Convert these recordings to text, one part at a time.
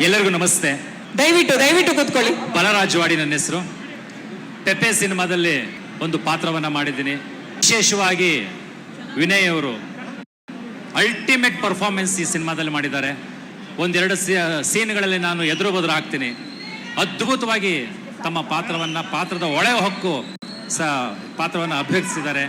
ಎಲ್ಲರಿಗೂ ನಮಸ್ತೆ. ದಯವಿಟ್ಟು ದಯವಿಟ್ಟು ಕೂತ್ಕೊಳ್ಳಿ. ಬಲರಾಜವಾಡಿ ನನ್ನ ಹೆಸರು. ಪೆಪೆ ಸಿನಿಮಾದಲ್ಲಿ ಒಂದು ಪಾತ್ರವನ್ನ ಮಾಡಿದ್ದೀನಿ. ವಿಶೇಷವಾಗಿ ವಿನಯ್ ಅವರು ಅಲ್ಟಿಮೇಟ್ ಪರ್ಫಾರ್ಮೆನ್ಸ್ ಈ ಸಿನಿಮಾದಲ್ಲಿ ಮಾಡಿದ್ದಾರೆ. ಒಂದೆರಡು ಸೀನ್ಗಳಲ್ಲಿ ನಾನು ಎದುರು ಬದುರು ಹಾಕ್ತೀನಿ ಅದ್ಭುತವಾಗಿ ತಮ್ಮ ಪಾತ್ರವನ್ನ ಪಾತ್ರದ ಒಳೆ ಹೊಕ್ಕು ಸ ಪಾತ್ರವನ್ನು ಅಭ್ಯರ್ಥಿಸಿದ್ದಾರೆ.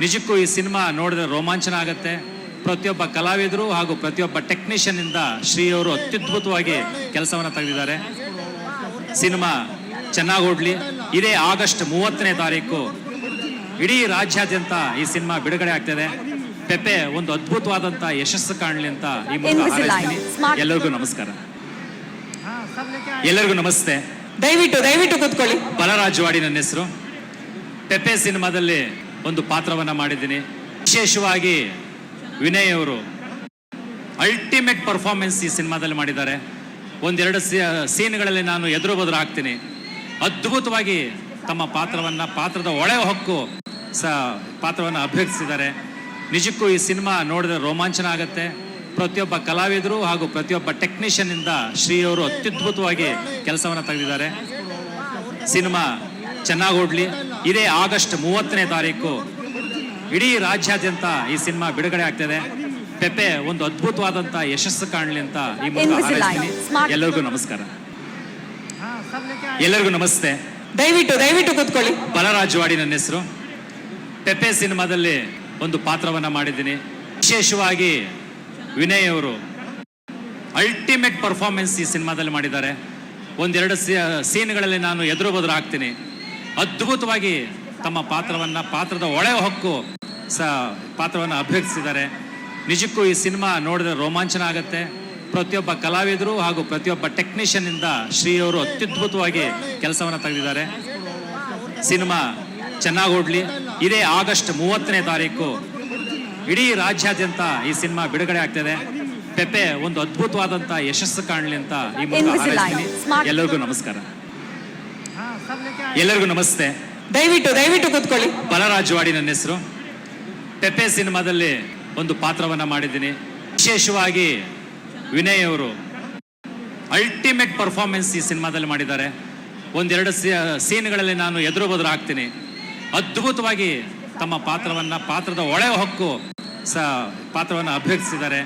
ನಿಜಕ್ಕೂ ಈ ಸಿನಿಮಾ ನೋಡಿದ್ರೆ ರೋಮಾಂಚನ ಆಗುತ್ತೆ. ಪ್ರತಿಯೊಬ್ಬ ಕಲಾವಿದರು ಹಾಗೂ ಪ್ರತಿಯೊಬ್ಬ ಟೆಕ್ನಿಷಿಯನ್ ಇಂದ ಶ್ರೀ ಅವರು ಅತ್ಯದ್ಭುತವಾಗಿ ಕೆಲಸವನ್ನು ತೆಗೆದಿದ್ದಾರೆ. ಸಿನಿಮಾ ಚೆನ್ನಾಗಿ ಓಡ್ಲಿ. ಇದೇ ಆಗಸ್ಟ್ ಮೂವತ್ತನೇ ತಾರೀಕು ಇಡೀ ರಾಜ್ಯಾದ್ಯಂತ ಈ ಸಿನಿಮಾ ಬಿಡುಗಡೆ ಆಗ್ತದೆ. ಪೆಪೆ ಒಂದು ಅದ್ಭುತವಾದಂತ ಯಶಸ್ಸು ಕಾಣಲಿ ಅಂತ ಈ ಮೂಲಕ ಎಲ್ಲರಿಗೂ ನಮಸ್ಕಾರ. ಎಲ್ಲರಿಗೂ ನಮಸ್ತೆ. ದಯವಿಟ್ಟು ದಯವಿಟ್ಟು ಕೂತ್ಕೊಳ್ಳಿ. ಬಲರಾಜವಾಡಿ ನನ್ನ ಹೆಸರು. ಪೆಪೆ ಸಿನಿಮಾದಲ್ಲಿ ಒಂದು ಪಾತ್ರವನ್ನ ಮಾಡಿದ್ದೀನಿ. ವಿಶೇಷವಾಗಿ ವಿನಯ್ ಅವರು ಅಲ್ಟಿಮೇಟ್ ಪರ್ಫಾರ್ಮೆನ್ಸ್ ಈ ಸಿನಿಮಾದಲ್ಲಿ ಮಾಡಿದ್ದಾರೆ. ಒಂದೆರಡು ಸೀನ್ಗಳಲ್ಲಿ ನಾನು ಎದುರು ಬದುರು ಹಾಕ್ತೀನಿ ಅದ್ಭುತವಾಗಿ ತಮ್ಮ ಪಾತ್ರವನ್ನ, ಪಾತ್ರದ ಒಳೆ ಹೊಕ್ಕು ಸ, ಪಾತ್ರವನ್ನು ಅಭ್ಯರ್ಥಿಸಿದ್ದಾರೆ ನಿಜಕ್ಕೂ ಈ ಸಿನಿಮಾ ನೋಡಿದ್ರೆ ರೋಮಾಂಚನ ಆಗುತ್ತೆ. ಪ್ರತಿಯೊಬ್ಬ ಕಲಾವಿದರು ಹಾಗೂ ಪ್ರತಿಯೊಬ್ಬ ಟೆಕ್ನಿಷಿಯನ್ ಇಂದ ಶ್ರೀ ಅತ್ಯದ್ಭುತವಾಗಿ ಕೆಲಸವನ್ನು ತೆಗೆದಿದ್ದಾರೆ. ಸಿನಿಮಾ ಚೆನ್ನಾಗಿ ಓಡ್ಲಿ. ಇದೇ ಆಗಸ್ಟ್ ಮೂವತ್ತನೇ ತಾರೀಕು ಇಡೀ ರಾಜ್ಯಾದ್ಯಂತ ಈ ಸಿನಿಮಾ ಬಿಡುಗಡೆ ಆಗ್ತದೆ. ಪೆಪೆ ಒಂದು ಅದ್ಭುತವಾದಂತ ಯಶಸ್ಸು ಕಾಣಲಿ ಅಂತ ಈ ಮೂಲಕ ಹಾರೈಸ್ತೀನಿ. ಎಲ್ಲರಿಗೂ ನಮಸ್ಕಾರ. ಎಲ್ಲರಿಗೂ ನಮಸ್ತೆ. ದಯವಿಟ್ಟು ದಯವಿಟ್ಟು ಕೂತ್ಕೊಳ್ಳಿ. ಬಲರಾಜವಾಡಿ ನನ್ನ ಹೆಸರು. ಪೆಪೆ ಸಿನಿಮಾದಲ್ಲಿ ಒಂದು ಪಾತ್ರವನ್ನ ಮಾಡಿದ್ದೀನಿ. ವಿಶೇಷವಾಗಿ ವಿನಯ್ ಅವರು ಅಲ್ಟಿಮೇಟ್ ಪರ್ಫಾರ್ಮೆನ್ಸ್ ಈ ಸಿನಿಮಾದಲ್ಲಿ ಮಾಡಿದ್ದಾರೆ. ಒಂದೆರಡು ಸೀನ್ಗಳಲ್ಲಿ ನಾನು ಎದುರು ಬದುರು ಹಾಕ್ತೀನಿ ಅದ್ಭುತವಾಗಿ ತಮ್ಮ ಪಾತ್ರವನ್ನ ಪಾತ್ರದ ಒಳೆ ಹಕ್ಕು ಸ ಪಾತ್ರವನ್ನು ಅಭ್ಯರ್ಥಿಸಿದ್ದಾರೆ ನಿಜಕ್ಕೂ ಈ ಸಿನಿಮಾ ನೋಡಿದ್ರೆ ರೋಮಾಂಚನ ಆಗುತ್ತೆ ಪ್ರತಿಯೊಬ್ಬ ಕಲಾವಿದರು ಹಾಗೂ ಪ್ರತಿಯೊಬ್ಬ ಟೆಕ್ನಿಷಿಯನ್ ಇಂದ ಶ್ರೀ ಅವರು ಅತ್ಯದ್ಭುತವಾಗಿ ಕೆಲಸವನ್ನು ತೆಗೆದಿದ್ದಾರೆ. ಸಿನಿಮಾ ಚೆನ್ನಾಗಿ ಓಡ್ಲಿ. ಇದೇ ಆಗಸ್ಟ್ ಮೂವತ್ತನೇ ತಾರೀಕು. ಇಡೀ ರಾಜ್ಯಾದ್ಯಂತ ಈ ಸಿನಿಮಾ ಬಿಡುಗಡೆ ಆಗ್ತದೆ. ಪೆಪೆ ಒಂದು ಅದ್ಭುತವಾದಂತ ಯಶಸ್ಸು ಕಾಣಲಿ ಅಂತ ಈ ಮೂಲಕ ಎಲ್ಲರಿಗೂ ನಮಸ್ಕಾರ. ಎಲ್ಲರಿಗೂ ನಮಸ್ತೆ. ದಯವಿಟ್ಟು ದಯವಿಟ್ಟು ಕೂತ್ಕೊಳ್ಳಿ. ಬಲರಾಜವಾಡಿ ನನ್ನ ಹೆಸರು. ಪೆಪ್ಪೆ ಸಿನಿಮಾದಲ್ಲಿ ಒಂದು ಪಾತ್ರವನ್ನ ಮಾಡಿದ್ದೀನಿ. ವಿಶೇಷವಾಗಿ ವಿನಯ್ ಅವರು ಅಲ್ಟಿಮೇಟ್ ಪರ್ಫಾರ್ಮೆನ್ಸ್ ಈ ಸಿನಿಮಾದಲ್ಲಿ ಮಾಡಿದ್ದಾರೆ. ಒಂದೆರಡು ಸೀನ್ಗಳಲ್ಲಿ ನಾನು ಎದುರು ಬದುರು ಹಾಕ್ತೀನಿ. ಅದ್ಭುತವಾಗಿ ತಮ್ಮ ಪಾತ್ರವನ್ನ, ಪಾತ್ರದ ಒಳೆ ಹೊಕ್ಕು ಸ, ಪಾತ್ರವನ್ನು ಅಭ್ಯರ್ಥಿಸಿದ್ದಾರೆ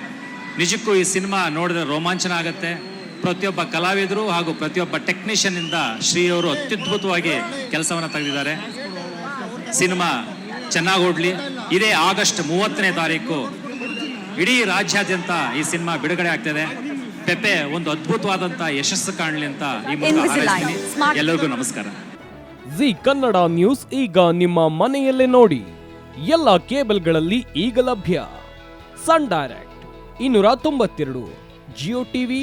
ನಿಜಕ್ಕೂ ಈ ಸಿನಿಮಾ ನೋಡಿದ್ರೆ ರೋಮಾಂಚನ ಆಗುತ್ತೆ. ಪ್ರತಿಯೊಬ್ಬ ಕಲಾವಿದರು ಹಾಗೂ ಪ್ರತಿಯೊಬ್ಬ ಟೆಕ್ನಿಷಿಯನ್ ಇಂದ ಶ್ರೀ ಅವರು ಅತ್ಯದ್ಭುತವಾಗಿ ಕೆಲಸವನ್ನು ತೆಗೆದಿದ್ದಾರೆ. ಸಿನಿಮಾ ಚೆನ್ನಾಗಿ ಓಡ್ಲಿ ಇದೇ ಆಗಸ್ಟ್ ಮೂವತ್ತನೇ ತಾರೀಕು. ಇಡೀ ರಾಜ್ಯಾದ್ಯಂತ ಈ ಸಿನಿಮಾ ಬಿಡುಗಡೆ ಆಗ್ತದೆ. ಪೆಪೆ ಒಂದು ಅದ್ಭುತವಾದಂತ ಯಶಸ್ಸು ಕಾಣಲಿ ಅಂತ ಈ ಮೂಲಕ ಎಲ್ಲರಿಗೂ ನಮಸ್ಕಾರ. ಜಿ ಕನ್ನಡ ನ್ಯೂಸ್ ಈಗ ನಿಮ್ಮ ಮನೆಯಲ್ಲೇ ನೋಡಿ. ಎಲ್ಲ ಕೇಬಲ್ಗಳಲ್ಲಿ ಈಗ ಲಭ್ಯ. ಸನ್ ಡೈರೆಕ್ಟ್ ಇನ್ನೂರ ತೊಂಬತ್ತೆರಡು ಜಿಯೋ ಟಿವಿ